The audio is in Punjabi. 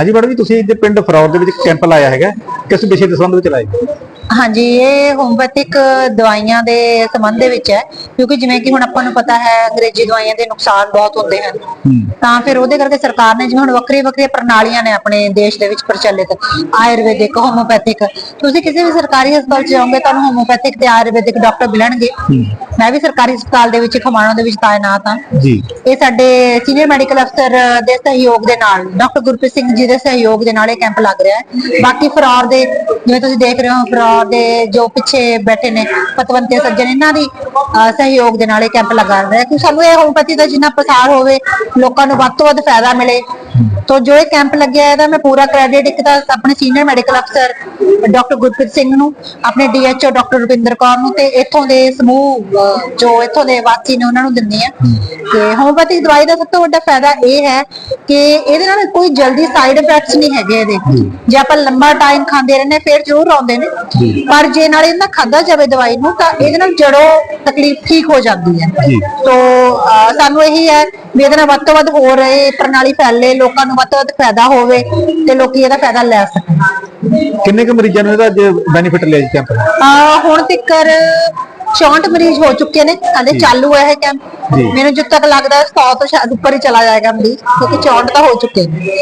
ਹਾਂਜੀ ਮੈਡਮ ਜੀ ਤੁਸੀਂ ਇੱਥੇ ਪਿੰਡ ਫਰੌਰ ਦੇ ਵਿੱਚ ਕੈਂਪ ਲਾਇਆ ਹੈਗਾ ਕਿਸ ਵਿਸ਼ੇ ਦੇ ਸੰਬੰਧ ਵਿੱਚ ਲਾਇਆ ਹਾਂਜੀ ਇਹ ਹੋਮਪੈਥਿਕ ਦਵਾਈਆਂ ਦੇ ਸੰਬੰਧ ਦੇ ਵਿੱਚ ਹੈ ਕਿਉਂਕਿ ਜਿਵੇਂ ਕਿ ਹੁਣ ਆਪਾਂ ਨੂੰ ਪਤਾ ਹੈ ਅੰਗਰੇਜ਼ੀ ਦਵਾਈਆਂ ਦੇ ਨੁਕਸਾਨ ਬਹੁਤ ਹੁੰਦੇ ਹਨ। ਤਾਂ ਫਿਰ ਉਹਦੇ ਕਰਕੇ ਸਰਕਾਰ ਨੇ ਜਿਵੇਂ ਹੁਣ ਵੱਖਰੀ ਵੱਖਰੀ ਪ੍ਰਣਾਲੀਆਂ ਨੇ ਆਪਣੇ ਦੇਸ਼ ਦੇ ਵਿੱਚ ਪ੍ਰਚਲਿਤ ਆਯੁਰਵੈਦਿਕ ਹੋਮੋਪੈਥਿਕ ਤੁਸੀਂ ਕਿਸੇ ਵੀ ਸਰਕਾਰੀ ਹਸਪਤਾਲ 'ਚ ਜਾਓਗੇ ਤੁਹਾਨੂੰ ਹੋਮੋਪੈਥਿਕ ਤੇ ਆਯੁਰਵੈਦਿਕ ਡਾਕਟਰ ਮਿਲਣਗੇ। ਮੈਂ ਵੀ ਸਰਕਾਰੀ ਹਸਪਤਾਲ ਦੇ ਵਿੱਚ ਖਮਾਣੋ ਦੇ ਵਿੱਚ ਤਾਇਨਾਤ ਹਾਂ। ਜੀ। ਇਹ ਸਾਡੇ ਸੀਨੀਅਰ ਮੈਡੀਕਲ ਅਫਸਰ ਦੇ ਸਹਿਯੋਗ ਦੇ ਨਾਲ ਡਾਕਟਰ ਗੁਰਪ੍ਰੀਤ ਸਿੰਘ ਜੀ ਦੇ ਸਹਿਯੋਗ ਦੇ ਨਾਲ ਇਹ ਕੈਂਪ ਲੱਗ ਰਿਹਾ ਹੈ। ਬਾਕੀ ਫਰਾਰ ਦੇ ਜਿਵੇਂ ਤੁਸੀਂ ਦੇਖ ਰਹੇ ਹੋ ਫਰਾਰ ਦੇ ਜੋ ਪਿੱਛੇ ਬੈਠੇ ਨੇ ਪਤਵੰਤੇ ਸੱਜਣ ਇਹਨਾਂ ਦੀ ਸਹਿਯੋਗ ਦੇ ਨਾਲ ਇਹ ਕੈਂਪ ਲਗਾ ਰਿਹਾ ਹੈ। ਕਿ ਸਾਨੂੰ ਇਹ ਹੋਮਪੈਥੀ ਦਾ ਜਿੰਨਾ ਪ੍ਰਸਾਰ ਹੋਵੇ ਲੋਕਾਂ ਨੂੰ ਵੱਧ ਤੋਂ ਵੱਧ ਫਾਇਦਾ ਮਿਲੇ। ਤੋ ਜੋ ਇਹ ਕੈਂਪ ਲੱਗਿਆ ਇਹਦਾ ਮੈਂ ਪੂਰਾ ਕ੍ਰੈਡਿਟ ਇੱਕ ਤਾਂ ਆਪਣੇ ਸੀਨੀਅਰ ਮੈਡੀਕਲ ਅਫਸਰ ਡਾਕਟਰ ਗੁਰਪ੍ਰੀਤ ਸਿੰਘ ਨੂੰ, ਆਪਣੇ ਡੀਐਚਓ ਡਾਕਟਰ ਰੁਪਿੰਦਰ ਕੌਰ ਨੂੰ ਤੇ ਇੱਥੋਂ ਦੇ ਸਮੂਹ ਜੋ ਇੱਥੋਂ ਦੇ ਵਾਸੀ ਨੇ ਉਹਨਾਂ ਨੂੰ ਦਿੰਦੀ ਆ ਤੇ ਹੋਮੋਪੈਥਿਕ ਦਵਾਈ ਦਾ ਸਭ ਤੋਂ ਵੱਡਾ ਫਾਇਦਾ ਇਹ ਹੈ ਕਿ ਇਹਦੇ ਨਾਲ ਕੋਈ ਜਲਦੀ ਸਾਈਡ ਇਫੈਕਟਸ ਨਹੀਂ ਹੈਗੇ ਇਹਦੇ। ਜੇ ਆਪਾਂ ਲੰਬਾ ਟਾਈਮ ਖਾਂਦੇ ਰਹਿੰਦੇ ਫਿਰ ਜ਼ਰੂਰ ਆਉਂਦੇ ਨੇ। ਪਰ ਜੇ ਨਾਲ ਇਹਨਾਂ ਖਾਦਾ ਜਾਵੇ ਦਵਾਈ ਨੂੰ ਤਾਂ ਇਹਦੇ ਨਾਲ ਜੜੋਂ ਤਕਲੀਫ ਠੀਕ ਹੋ ਜਾਂਦੀ ਹੈ। ਤੋ ਸਾਨੂੰ ਇਹੀ ਹੈ ਵੀ ਇਹਦੇ ਨਾਲ ਵੱਧ ਤੋਂ ਵੱਧ ਹੋਰ ਇਹ ਪ੍ਰਣਾਲੀ ਫੈਲੇ ਲੋਕਾਂ ਨੂੰ ਵੱਧ ਤੋਂ ਵੱਧ ਫਾਇਦਾ ਹੋਵੇ ਤੇ ਲੋਕੀ ਇਹਦਾ ਫਾਇਦਾ ਲੈ ਸਕਣ। ਕਿੰਨੇ ਕੁ ਮਰੀਜ਼ਾਂ ਨੂੰ ਇਹਦਾ ਅੱਜ ਬੈਨੀਫਿਟ ਲਿਆ ਜੀ ਕੈਂਪ ਦਾ? ਆ ਹੁਣ ਤੱਕਰ 64 ਮਰੀਜ਼ ਹੋ ਚੁੱਕੇ ਨੇ। ਹਾਲੇ ਚਾਲੂ ਹੈ ਇਹ ਕੈਂਪ। ਮੈਨੂੰ ਜਿੱਦ ਤੱਕ ਲੱਗਦਾ 100 ਤੋਂ ਸ਼ਾਇਦ ਉੱਪਰ ਹੀ ਚਲਾ ਜਾਏਗਾ ਮਰੀਜ਼ ਕਿਉਂਕਿ 64 ਤਾਂ ਹੋ ਚੁੱਕੇ ਨੇ।